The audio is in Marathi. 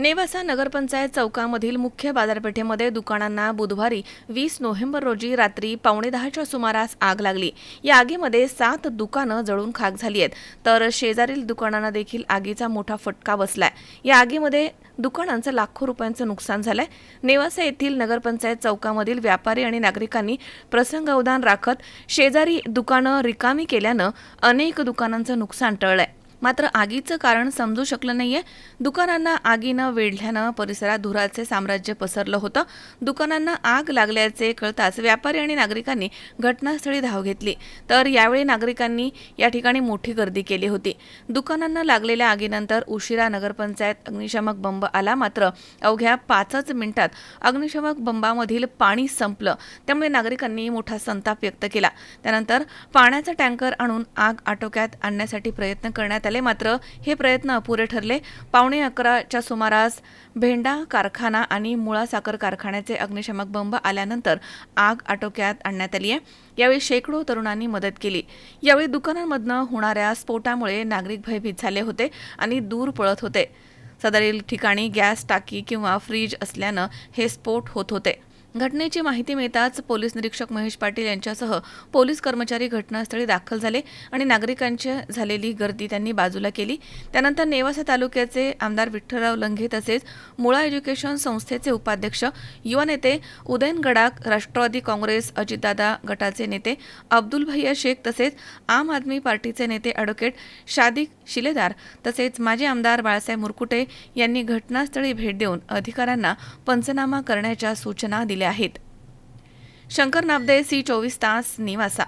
नेवासा नगरपंचायत चौकामधील मुख्य बाजारपेठेमध्ये दुकानांना बुधवारी वीस नोव्हेंबर रोजी रात्री पावणे दहाच्या सुमारास आग लागली. या आगीमध्ये सात दुकानं जळून खाक झाली आहेत. तर शेजारील दुकानांना देखील आगीचा मोठा फटका बसलाय. या आगीमध्ये दुकानांचं लाखो रुपयांचं नुकसान झालंय. नेवासा येथील नगरपंचायत चौकामधील व्यापारी आणि नागरिकांनी प्रसंग अवधान राखत शेजारी दुकानं रिकामी केल्यानं अनेक दुकानांचं नुकसान टळलंय. मात्र आगीचं कारण समजू शकलं नाहीये. दुकानांना आगीनं वेढल्यानं परिसरात धुराचे साम्राज्य पसरलं होतं. दुकानांना आग लागल्याचे कळताच व्यापारी आणि नागरिकांनी घटनास्थळी धाव घेतली. तर यावेळी नागरिकांनी या ठिकाणी मोठी गर्दी केली होती. दुकानांना लागलेल्या आगीनंतर उशिरा नगरपंचायत अग्निशामक बंब आला. मात्र अवघ्या पाचच मिनिटात अग्निशामक बंबामधील पाणी संपलं. त्यामुळे नागरिकांनी मोठा संताप व्यक्त केला. त्यानंतर पाण्याचा टँकर आणून आग आटोक्यात आणण्यासाठी प्रयत्न करण्यात आले मात्र हे प्रयत्न अपुरे ठरले. पावणे अकराच्या सुमारास भेंडा कारखाना आणि मुळा साखर कारखान्याचे अग्निशामक बंब आल्यानंतर आग आटोक्यात आणण्यात आली आहे यावेळी शेकडो तरुणांनी मदत केली. यावेळी दुकानांमधनं होणाऱ्या स्फोटामुळे नागरिक भयभीत झाले होते आणि दूर पळत होते. सदरील ठिकाणी गॅस टाकी किंवा फ्रीज असल्यानं हे स्फोट होत होते. घटनेची माहिती मिळताच पोलीस निरीक्षक महेश पाटील यांच्यासह पोलीस कर्मचारी घटनास्थळी दाखल झाले आणि नागरिकांची झालेली गर्दी त्यांनी बाजूला केली. त्यानंतर नेवासा तालुक्याचे आमदार विठ्ठलराव लंघे तसेच मुळा एज्युकेशन संस्थेचे उपाध्यक्ष युवा नेते उदयन गडाख राष्ट्रवादी काँग्रेस अजितदादा गटाचे नेते अब्दुल भैया शेख तसेच आम आदमी पार्टीचे नेते अॅडव्होकेट शादिक शिलेदार तसेच माजी आमदार बाळासाहेब मुरकुटे यांनी घटनास्थळी भेट देऊन अधिकाऱ्यांना पंचनामा करण्याच्या सूचना दिल्या. आहेत. शंकर नाबदे सी चोवीस तास निवासा.